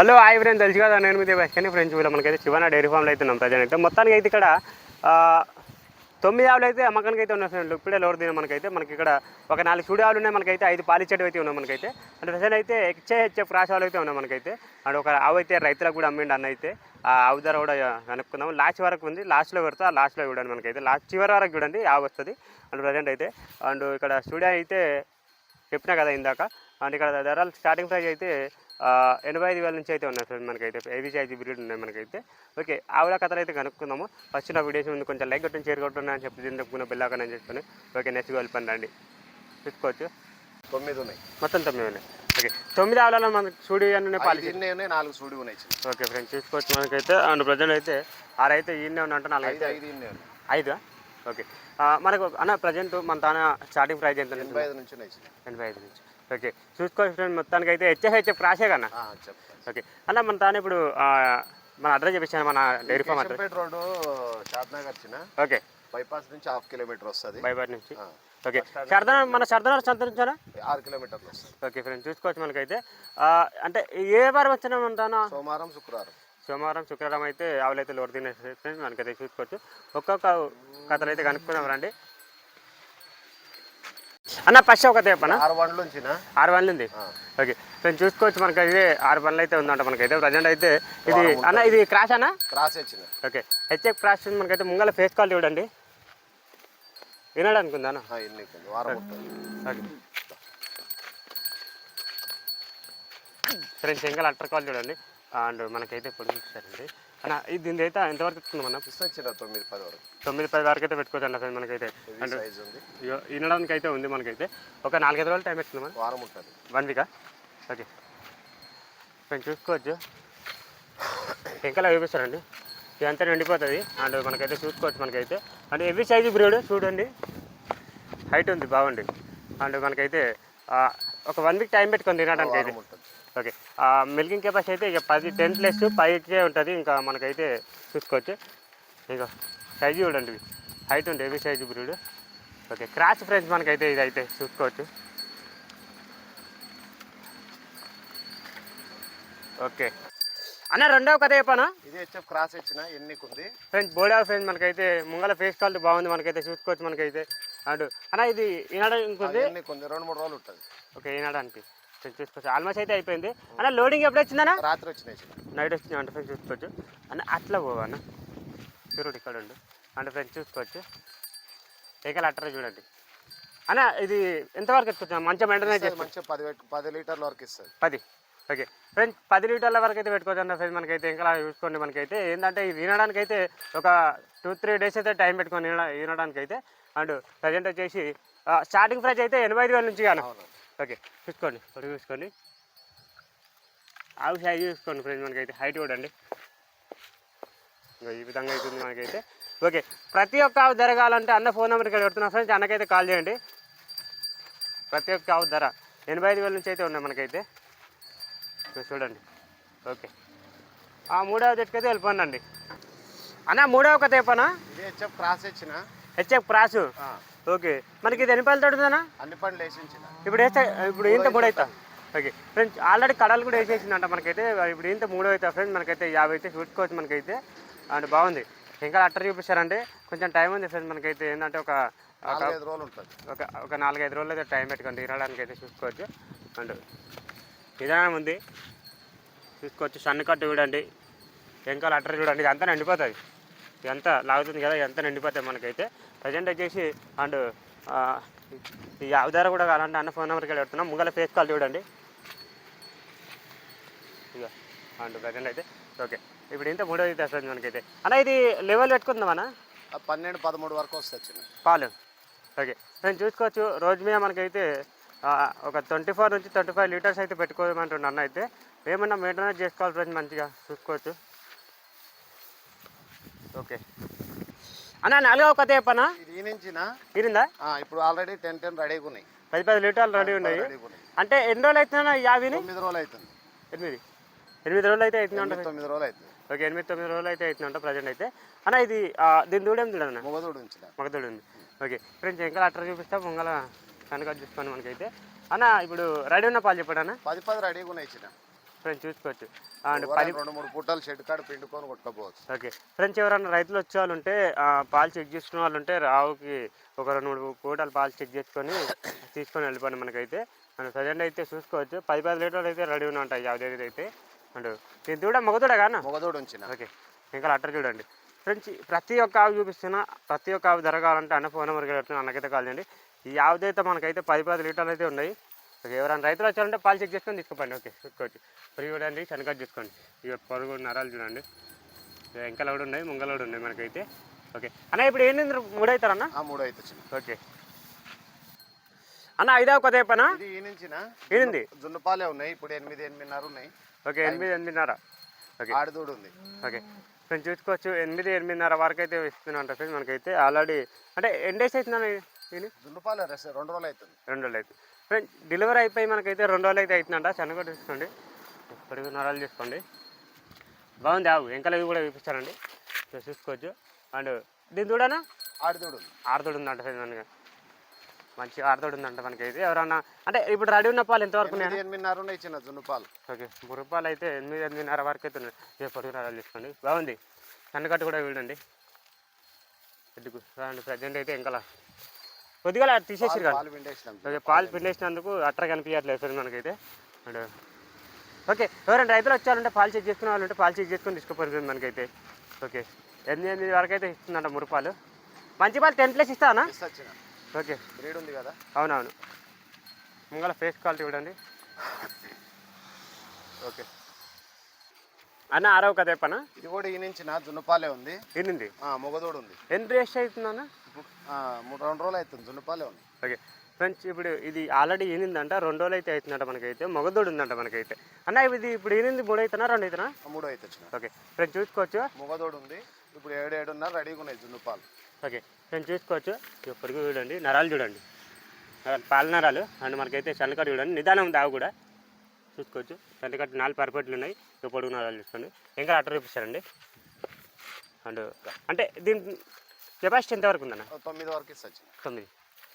Hello hi friends తెలుసు కదా నేను మీద కానీ ఫ్రెండ్స్ వీళ్ళు మనకైతే శివన డైరీ ఫామ్లో అయితే ఉన్నాం ప్రజెంట్. అయితే మొత్తానికి అయితే ఇక్కడ తొమ్మిది ఆవులు అయితే అమ్మకానికి అయితే ఉన్నాయి ఫ్రెండ్ ఇప్పుడే లోడ్ దిన మనకైతే. మనకి ఇక్కడ ఒక నాలుగు చూడు ఆవులు ఉన్నాయి మనకైతే. ఐదు పాలిచ్చేటివి అయితే ఉన్నాయి మనకైతే. అండ్ ప్రజెంట్ అయితే హెచ్ఏ హెచ్ఎఫ్ క్రాస్ ఆవులు అయితే ఉన్నాయి మనకైతే. అండ్ ఒక ఆవు అయితే రైతులకు కూడా అమ్మిండి అన్న అయితే. ఆ ఆవు ధర కూడా కనుక్కుందాం. లాస్ట్ వరకు ఉంది. లాస్ట్లో పెడతా లాస్ట్లో చూడండి మనకైతే. లాస్ట్ చివరి వరకు చూడండి ఆవు వస్తుంది. అండ్ ప్రజెంట్ అయితే అండ్ ఇక్కడ స్టూడియో అయితే చెప్పినా కదా ఇందాక. అండ్ ఇక్కడ ధరలు స్టార్టింగ్ ప్రైస్ అయితే ఎనభై ఐదు వేల నుంచి అయితే ఉన్నాయి ఫ్రెండ్ మనకైతే. ఏబీ ఐదు బ్రీడ్ ఉన్నాయి మనకైతే. ఓకే ఆవిడ కథలు అయితే కనుక్కుందాము. ఫస్ట్ నా వీడియోస్ ముందు కొంచెం లైక్ కొట్టిన షేర్ కొట్టున్నా అని చెప్పి తింటుకున్న బిల్లాకని అని చెప్పి ఓకే నెక్స్ట్ వెళ్ళిపోండి రండి. చూసుకోవచ్చు. తొమ్మిది ఉన్నాయి. మొత్తం తొమ్మిది ఉన్నాయి. ఓకే తొమ్మిది ఆవులలో మనకి చూడి అని ఐదు పాలిసి ఇన్ని ఉన్నాయి నాలుగు సూడి ఉన్నాయి. ఓకే ఫ్రెండ్స్ చూసుకోవచ్చు మనకైతే. అండ్ ప్రజెంట్ అయితే ఆరైతే ఈయనే ఉన్నట్టు నాలుగు ఐదు ఐదు ఐదు? ఓకే. మనకు అన్న ప్రజెంట్ మన తాన స్టార్టింగ్ ప్రైస్ ఎంత ఎనభై ఐదు నుంచి. ఎనభై ఐదు నుంచి. ఓకే. చూసుకోవచ్చు ఫ్రెండ్ మొత్తానికి అయితే హెచ్ఎఫ్ రాసే కన్నా. ఓకే. అన్న మన తాను ఇప్పుడు మన అడ్రస్ చెప్పిస్తాను మన dairy farm address. Road Shadnagar చిన్న ఓకే. బైపాస్ నుంచి హాఫ్ కిలోమీటర్ వస్తుంది. బైబాట్ నుంచి. ఓకే. శర్దన మన శర్దన సంత నుంచానా ఆరు కిలోమీటర్లు వస్తుంది. ఓకే ఫ్రెండ్ చూసుకోవచ్చు మనకైతే. అంటే ఏ వారం వచ్చినా ఉంటానా సోమవారం శుక్రవారం. సోమవారం శుక్రవారం అయితే ఆవులైతే లోడ్ తినే ఫ్రెండ్స్ మనకైతే చూసుకోవచ్చు. ఒక్కొక్క కథలు అయితే కనుక్కుందాం రండి. అన్న ఫస్ట్ ఒక చెప్పనా ఆరు ఉంచిన? ఆరు పనులు ఉంది. ఓకే. ఫ్రెండ్ చూసుకోవచ్చు మనకి అయితే ఆరు పనులు అయితే ఉందంట మనకైతే ప్రజెంట్ అయితే ఇది అన్న ఇది క్రాష్ అన్న? క్రాస్ వచ్చిన ఓకే. హెచ్ఎఫ్ క్రాష్ మనకైతే. ముంగల ఫేస్ కాల్ చూడండి. వినడానికి ఉందా అన్న? ఓకే. ఫ్రెండ్స్ ఇంకా అల్టర్ కాల్ చూడండి. అండ్ మనకైతే ఇప్పుడు ఇచ్చారండి. అన్న ఇది దీని అయితే ఎంతవరకు ఇస్తుంది మనం తొమ్మిది పది వరకు. తొమ్మిది పది వరకు అయితే పెట్టుకోవచ్చు ఫ్రెండ్ మనకైతే. అండ్ వినడానికి అయితే ఉంది మనకైతే. ఒక నాలుగైదు రోజులు టైం ఇస్తుంది మనం వారం ఉంటుంది. వన్ వీకా ఓకే ఫ్రెండ్ చూసుకోవచ్చు ఇంకా చూపిస్తారండి. ఇదంతా నిండిపోతుంది. అండ్ మనకైతే చూసుకోవచ్చు మనకైతే. అండ్ ఎవ్రీ సైజు బ్రీడ్ చూడండి. హైట్ ఉంది బాగుంది. అండ్ మనకైతే ఒక వన్ వీక్ టైం పెట్టుకొని తినడానికి అయితే ఓకే మిల్కింగ్ కెపాసిటీ అయితే ఇక పది టెన్ ప్లస్ పైకే ఉంటుంది. ఇంకా మనకైతే చూసుకోవచ్చు. ఇక సైజు చూడండి. హైట్ ఉంది హెవీ సైజు బ్రీడ్ ఓకే క్రాచ్ ఫ్రెండ్స్ మనకైతే ఇది అయితే చూసుకోవచ్చు. ఓకే అన్న రెండవ కథ చెప్పానా? ఇది హెచ్ఎఫ్ క్రాస్ ఇచ్చిన ఎన్నికి ఉంది ఫ్రెండ్స్ బోడా ఫ్రెండ్స్ మనకైతే ముంగల ఫేస్ క్వాలిటీ బాగుంది మనకైతే చూసుకోవచ్చు మనకైతే. అండ్ అన్న ఇది ఈనాడ ఇంకొంది ఎన్నికి ఉంది రెండు మూడు రోజులు ఉంటుంది. ఓకే ఈనాడానికి ఫ్రెండ్స్ చూసుకోవచ్చు. ఆల్మోస్ట్ అయితే అయిపోయింది. అన్న లోడింగ్ ఎప్పుడు వచ్చిందన్నా? రాత్రి వచ్చినాయి నైట్ వచ్చింది. అంటే ఫ్రెండ్స్ చూసుకోవచ్చు. అన్న అట్లా పోవా అన్న? చూడండి ఇక్కడ ఉండు. అంటే ఫ్రెండ్స్ చూసుకోవచ్చు. ఏకల్ అట్టరే చూడండి. అన్న ఇది ఎంతవరకు ఎత్తుకొచ్చాం మంచిగా మెయింటైన్ ఇస్తుంది చేసుకో మంచిగా పది పది లీటర్ల వరకు ఇస్తుంది పది. ఓకే. ఫ్రెండ్స్ పది లీటర్ల వరకు అయితే పెట్టుకోవచ్చు అన్న ఫ్రెండ్స్ మనకైతే. ఇంకా చూసుకోండి మనకైతే. ఏంటంటే ఇది వినడానికి అయితే ఒక టూ త్రీ డేస్ అయితే టైం పెట్టుకొని విన వినడానికి అయితే అండ్ ప్రజెంట్ వచ్చేసి స్టార్టింగ్ ప్రైస్ అయితే ఎనభై ఐదు వేల నుంచి కానీ ఓకే చూసుకోండి. పొడుగు చూసుకోండి. ఆవు సైజ్ చూసుకోండి ఫ్రెండ్స్ మనకైతే హైట్ చూడండి ఈ విధంగా అవుతుంది మనకైతే. ఓకే ప్రతి ఒక్క ఆవు ధర కావాలంటే అన్న ఫోన్ నెంబర్ ఇక్కడ పెడుతున్నా సార్ అన్నకైతే కాల్ చేయండి. ప్రతి ఒక్క ఆవు ధర ఎనభై ఐదు వేల నుంచి అయితే ఉన్నాయి మనకైతే. చూడండి. ఓకే. ఆ మూడవ జట్టుకైతే వెళ్ళిపోండి అన్న మూడవ కథ చెప్పనా? క్రాస్ ఇచ్చిన హెచ్ఎఫ్ ప్రాసు ఆ, ఓకే. మనకి ఇది ఎన్ని పళ్ళు తడుతుందన్నా అన్ని ఇప్పుడు వేస్తే ఇప్పుడు ఇంత మూడు అవుతా ఓకే. ఫ్రెండ్స్ ఆల్రెడీ కడలు కూడా వేసేసిందంట మనకైతే. ఇప్పుడు ఇంత మూడో అవుతా ఫ్రెండ్స్ మనకైతే యాభై అయితే చూసుకోవచ్చు మనకైతే. అండ్ బాగుంది. ఇంకా అట్టర్ చూపిస్తారంటే కొంచెం టైం ఉంది ఫ్రెండ్స్ మనకైతే. ఏంటంటే ఒక ఒక నాలుగైదు రోజులు ఉంటుంది. ఒక నాలుగైదు రోజులు అయితే టైం పెట్టుకొని తినడానికి అయితే చూసుకోవచ్చు అండ్ విధానం ఉంది. చూసుకోవచ్చు సన్న కట్టు చూడండి. వెంకాల అట్టర్ చూడండి. ఇదంతా నిండిపోతుంది. ఇదంతా లాగుతుంది కదా ఇదంతా నిండిపోతాయి మనకైతే. ప్రజెంట్ వచ్చేసి అండ్ ఈ అవధార కూడా కావాలంటే అన్న ఫోన్ నెంబర్కి వెళ్ళి పెడుతున్నాం ముంగల ఫేస్ కాల్ చూడండి. ఇక అండ్ ప్రజెంట్ అయితే. ఓకే ఇప్పుడు ఇంత మూడో అయితే వస్తుంది మనకైతే. అన్న ఇది లెవెల్ పెట్టుకుందాం అన్న? పన్నెండు పదమూడు వరకు వస్తుంది పాలు. ఓకే నేను చూసుకోవచ్చు. రోజు మీద మనకైతే ఒక ట్వంటీ ఫోర్ నుంచి ట్వంటీ ఫైవ్ లీటర్స్ అయితే పెట్టుకోమంటుండ అన్న అయితే. ఏమన్నా మెయింటెనెన్స్ చేసుకోవాలి మంచిగా చూసుకోవచ్చు. ఓకే. అన్న నాలుగవ కథ చెప్పనా? ఇది ఈ నుంచిన? ఆ, ఇప్పుడు ఆల్రెడీ టెన్ టెన్ రెడీగా ఉన్నాయి పది పది లీటర్లు రెడీ ఉన్నాయి. అంటే ఎన్ని రోజులు అవుతుందన్న యాభైని తొమ్మిది రోజులు అవుతుంది. ఎనిమిది. ఎనిమిది రోజులు అయితే అవుతుంది తొమ్మిది రోజులు అవుతుంది. ఓకే ఎనిమిది తొమ్మిది రోజులు అయితే అవుతుందంట ప్రజెంట్ అయితే. అన్న ఇది దీని దూడేం చూడన్న మొగదోడు మగదోడు ఉంది. ఓకే ఫ్రెండ్స్ ఇంకా అట్లా చూపిస్తా ముంగల కనుక చూసుకోండి మనకైతే. అన్న ఇప్పుడు రెడీ ఉన్న పాలు చెప్పాడు అన్న పది పది రెడీగా ఉన్నాయి ఇచ్చిన ఫ్రెండ్స్ చూసుకోవచ్చు అండ్ పది రెండు మూడు పుట్టలు షెడ్ కాడ పిండుకొని కొట్టుకోపోవచ్చు ఓకే ఫ్రెండ్స్ ఎవరైనా రైతులు వచ్చే వాళ్ళు ఉంటే పాలు చెక్ చేసుకునే వాళ్ళు ఉంటే రావుకి ఒక రెండు మూడు పూటలు పాలు చెక్ చేసుకొని తీసుకొని వెళ్ళిపోండి మనకైతే. అండ్ ప్రజెంట్ అయితే చూసుకోవచ్చు. పది పది లీటర్లు అయితే రెడీ ఉన్నా ఉంటాయి. యాభై అయితే. అండ్ దీని దూడ మగదూడ కానా? మొగదోడు ఉంచిన. ఓకే ఇంకా అట్టర్ చూడండి. ఫ్రెండ్స్ ప్రతి ఒక్క ఆవు చూపిస్తున్నా ప్రతి ఒక్క ఆవు ధర కావాలంటే అన్న ఫోన్ నెంబర్కి అన్నకైతే కాల్ చేయండి. ఈ ఆవుదైతే మనకైతే పది పది లీటర్లు అయితే ఉన్నాయి. ఎవరైనా రైతులు వచ్చారంటే పాలు చెక్ చేసుకొని తీసుకోండి ఓకే చూసుకోవచ్చు పొరుగు చూడండి శనగ చూసుకోండి ఇక పొరుగు నరాలు చూడండి. ఇక ఎంకలు కూడా ఉన్నాయి ముంగలు కూడా ఉన్నాయి మనకైతే. ఓకే. అన్న ఇప్పుడు ఏంటి మూడు అవుతారన్న ఆ మూడు అయితే వచ్చిన ఓకే. అన్న పనా ఈ నుంచిన ఏంది జున్నుపాలే ఉన్నాయి ఇప్పుడు ఎనిమిది ఎనిమిదిన్నర ఉన్నాయి. ఓకే ఎనిమిది ఎనిమిదిన్నర. ఓకే. ఆడిదోడు ఉంది. ఓకే. కొంచెం చూసుకోవచ్చు ఎనిమిది ఎనిమిదిన్నర వరకు అయితే ఇస్తున్నాను ఫ్రెండ్స్ మనకైతే ఆల్రెడీ. అంటే ఎన్ని డేస్ అవుతుందని దీని జున్నుపాలే రెండు రోజులు అవుతుంది. రెండు రోజులు అయితే ఫ్రెండ్స్ డెలివరీ అయిపోయి మనకైతే రెండు రోజులు అయితే అవుతుందంట శనగ తీసుకోండి పొడుగు నరాలు తీసుకోండి బాగుంది ఆవు. ఇంకా ఇవి కూడా చూపిస్తానండి. ఇక్కడ చూసుకోవచ్చు. అండ్ దీని చూడనా ఆడిదోడు ఉంది. ఆడతోడు ఉందంట మనకి. మంచి ఆడతోడు ఉందంట మనకైతే. ఎవరన్నా అంటే ఇప్పుడు రెడీ ఉన్న పాలు ఎంతవరకు ఎనిమిదిన్నర ఉన్నాయి చిన్న జున్నుపాలు ఓకే. మూడు రూపాయలు అయితే ఎనిమిది ఎనిమిదిన్నర వరకు అయితే ఉన్నాయి. పొడుగు నరాలు తీసుకోండి బాగుంది. సన్నకట్టు కూడా వీడండి ప్రజెంట్ అయితే ఇంకా కొద్దిగా అలా తీసేసారు కదా పాలు పిండేసినందుకు అట్ర కనిపించట్లేదు ఫ్రెండ్ మనకైతే. అండ్ ఓకే ఎవరైనా రైతులు వచ్చారంటే పాలు చెక్ చేసుకునే వాళ్ళు ఉంటే పాలు చెక్ చేసుకొని తీసుకోపోయింది ఫ్రెండ్ మనకైతే. ఓకే ఎనిమిది ఎనిమిది వరకు అయితే ఇస్తుందంట మురుపాలు మంచి పాలు టెన్ ప్లస్ ఇస్తానా ఓకే. బ్రీడ్ ఉంది కదా? అవునవును. ముంగల ఫేస్ క్వాలిటీ చూడండి. ఓకే. అన్న ఆరవ కదే పనా ఇది కూడా ఈ నుంచి నా జున్నుపాలే ఉంది. ఎన్నింది మొగదోడు ఉంది. ఎన్ని రేస్ట్ అవుతుందన్న? మూడు రెండు రోజులు అవుతుంది జున్నుపాలే ఉంది. ఓకే. ఫ్రెండ్స్ ఇప్పుడు ఇది ఆల్రెడీ ఈనిందంట రెండు రోజులు అయితే అవుతుందంట మనకైతే. మొగదోడు ఉందంట మనకైతే. అన్న ఇది ఇప్పుడు ఈనింది మూడు అవుతున్నా రెండు అవుతున్నా? మూడు వచ్చిన ఓకే. ఫ్రెండ్స్ చూసుకోవచ్చు. మొగదోడు ఉంది ఇప్పుడు ఏడు ఏడున్నర రెడీగా ఉన్నాయి జున్నుపాలు. ఓకే. ఫ్రెండ్స్ చూసుకోవచ్చు. ఇప్పటికి చూడండి నరాలు చూడండి. పాల నరాలు. అండ్ మనకైతే చల్లకట్టు చూడండి. నిదానం దావు కూడా. చూసుకోవచ్చు. చల్లకట్టు నాలుగు పర్ఫెక్ట్లు ఉన్నాయి. పొడుగు నరాలు చూసుకోండి. ఇంకా అట్ట చూపిస్తారండి అండ్ అంటే దీని కెపాసిటీ ఎంతవరకు ఉందన్న? తొమ్మిది వరకు ఇస్తా వచ్చిన తొమ్మిది.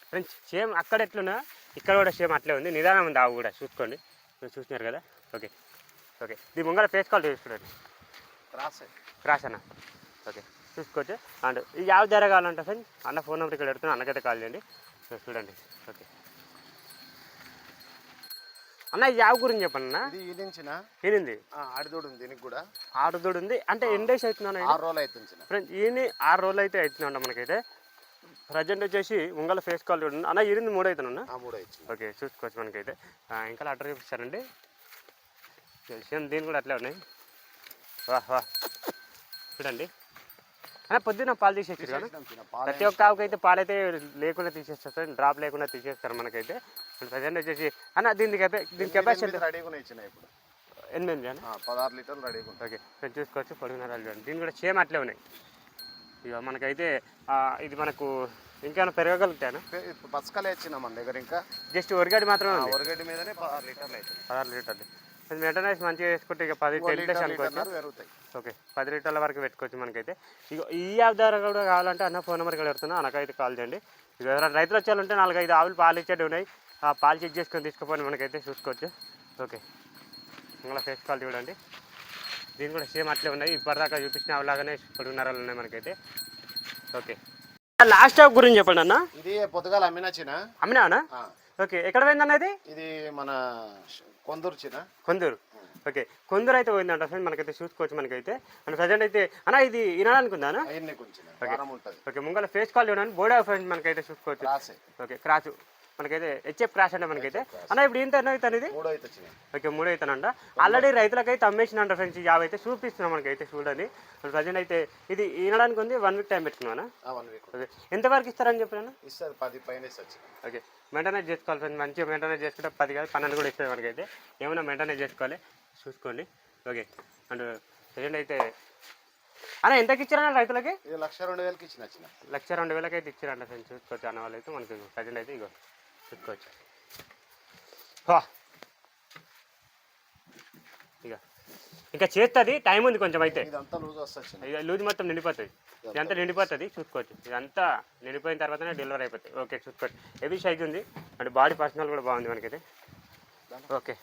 ఫ్రెండ్స్ సేమ్ అక్కడ ఎట్లున్నా ఇక్కడ కూడా సేమ్ అట్లే ఉంది. నిదానం ఉంది ఆవు కూడా చూసుకోండి. మీరు చూసినారు కదా? ఓకే. ఓకే. దీని ముంగల ఫేస్ కాల్ చూసుకోండి. క్రాస్ క్రాస్ అన్న. ఓకే. చూసుకోవచ్చు. అండ్ ఈ యావ ధర కావాలంటే ఫ్రెండ్స్ అన్న ఫోన్ నెంబర్ ఇక్కడ పెడుతున్నా అన్నకైతే కాల్ చేయండి. చూడండి. ఓకే. అన్న ఈ యావ గురించి చెప్పండి ఇది ఈ నుంచిన ఈనింది ఆడిదోడు ఉంది దీనికి కూడా. ఆరుదోడు ఉంది అంటే ఎన్ని డేస్ అవుతున్నాను ఆరు రోజులు అవుతుంది ఫ్రెండ్స్ ఈయన ఆరు రోజులు అయితే అవుతుందంట మనకైతే. ప్రజెంట్ వచ్చేసి ముంగల ఫేస్ కాల్ చూడండి. అన్న ఈరింది మూడు అవుతున్నా ఆ మూడు ఇచ్చిన ఓకే చూసుకోవచ్చు మనకైతే. ఇంకా అడ్రస్ చూపిస్తారండి సేమ్ దీని కూడా అట్లే ఉన్నాయి. వా వా. చూడండి. అన్న పొద్దున్న పాలు తీసేసారు కదా ప్రతి ఒక్క ఆవుకి అయితే పాలు అయితే లేకుండా తీసేస్తారు డ్రాప్ లేకుండా తీసేస్తారు మనకైతే. ప్రజెంట్ వచ్చేసి అన్న దీని కెపా దీని కెపాసిటీ? రెడీగా చిన్న ఇప్పుడు. ఎనిమిది పదహారు లీటర్లు రెడీగా ఉంటాయి. ఓకే ఇక్కడ చూసుకోవచ్చు చూడండి దీని కూడా సేమ్ అట్లే ఉన్నాయి. ఇక మనకైతే ఇది మనకు ఇంకేమైనా పెరగగలుగుతాయనా ఇప్పుడు బస్కలే ఇచ్చినాం మన దగ్గర ఇంకా. జస్ట్ ఒరిగడి మాత్రమే ఒరగడ్డి మీదనే పదహారు లీటర్లు అవుతుంది పదహారు లీటర్లు. మెయింటెనెన్స్ మంచిగా వేసుకుంటే ఇక పది డేస్ అనుకోవచ్చు ఓకే పది లీటర్ల వరకు పెట్టుకోవచ్చు మనకైతే. ఇక ఈ యాప్ ద్వారా కూడా కావాలంటే అన్న ఫోన్ నెంబర్ పెడుతున్నా అన్నకైతే కాల్ చేయండి. ఇక ఎవరైనా రైతులు వచ్చారంటే నాలుగైదు ఆవులు పాలు ఇచ్చేవి ఉన్నాయి. ఆ పాలు చెక్ చేసుకొని తీసుకుపోయి మనకైతే చూసుకోవచ్చు. ఓకే ఇంకా ఫేస్ కాల్ చూడండి. దీని కూడా సేమ్ అట్లే ఉన్నాయి. ఇప్పటిదాకా చూపించిన ఆవులాగానే పొడుగున్నరాలు ఉన్నాయి మనకైతే. ఓకే. లాస్ట్ ఆఫ్ గురించి చెప్పండి అన్న. ఇది పొద్దుగాల అమ్మిన చిన్న. అమ్మినా ఓకే ఎక్కడ పోయిందన్న ఇది? ఇది మన కొందూరు. కొందూరు ఓకే. కొందరు అయితే పోయిందంట ఫ్రెండ్ మనకైతే చూసుకోవచ్చు మనకైతే. అండ్ ప్రజెంట్ అయితే అన్న ఇది ఉంటుంది. ఓకే ముంగల ఫేస్ కాల్ చూడండి. బోర్డా ఫ్రెండ్ మనకైతే చూసుకోవచ్చు ఓకే క్రాచ్ మనకైతే హెచ్ఎఫ్ క్రాష్ అంటే మనకైతే. అన్న ఇప్పుడు ఇంత అవుతాను ఇది? ఓకే మూడు అవుతానంట ఆల్రెడీ రైతులకైతే అమ్మేసినంట ఫ్రెండ్స్ యాభై అయితే చూపిస్తున్నాం మనకైతే చూడండి. ప్రజెంట్ అయితే ఇది వినడానికి ఉంది వన్ వీక్ టైం పెట్టుకున్నాను ఓకే ఎంతవరకు ఇస్తారని చెప్పాను ఇస్తుంది పది పైన ఓకే మెయింటెనెన్స్ చేసుకోవాలి ఫ్రెండ్స్ మంచిగా మెయింటెనెన్స్ చేసుకుంటే పది కాదు పన్నెండు కూడా ఇస్తుంది మనకైతే. ఏమైనా మెయింటెనెన్స్ చేసుకోవాలి? చూసుకోండి. ఓకే అండ్ ప్రజెంట్ అయితే అన్న ఎంతకి ఇచ్చారన్న రైతులకి? లక్ష రెండు వేలకి ఇచ్చిన లక్ష రెండు వేలకి అయితే ఇచ్చారంట ఫ్రెండ్స్ చూసుకోవచ్చు అన్న వాళ్ళు అయితే మనకి ప్రజెంట్ అయితే ఇగో. చూసుకోవచ్చు వా. ఇక. ఇంకా చేస్తుంది టైం ఉంది కొంచెం అయితే. ఇదంతా లూజ్ మొత్తం నిండిపోతుంది. ఇదంతా నిండిపోతుంది చూసుకోవచ్చు. ఇదంతా నిండిపోయిన తర్వాతనే డెలివరీ అయిపోతుంది. ఓకే చూసుకోవచ్చు. హెవీ సైజ్ ఉంది. అండ్ బాడీ పర్సనల్ కూడా బాగుంది మనకైతే. ఓకే